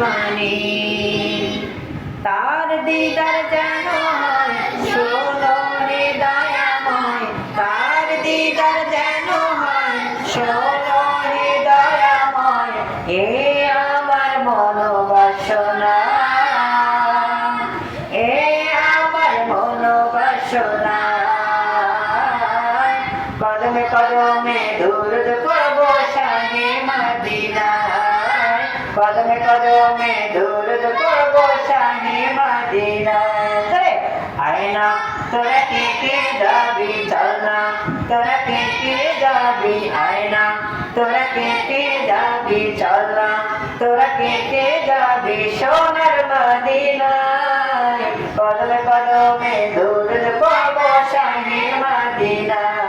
মানে তার দিদার যেন হয় ষোলো হৃদয়াময় তার দিদার যেন হয় হৃদয়াময় এ আমার মনোবাসনা এ আমার মনোবাসনা। কদমে কদমে দূর করব শাহে মদিনায় কদমে কদমে দূর করব শাহে মদিনায় আয়না, তোরা কে কে যাবি চল না তোরা কে কে যাবি, আয়না। তোরা কে কে যাবি চল? না তোরা কে কে যাবি সোনার মদিনায়? কদল কদমে দূর পাবো শাহী মদিনায়।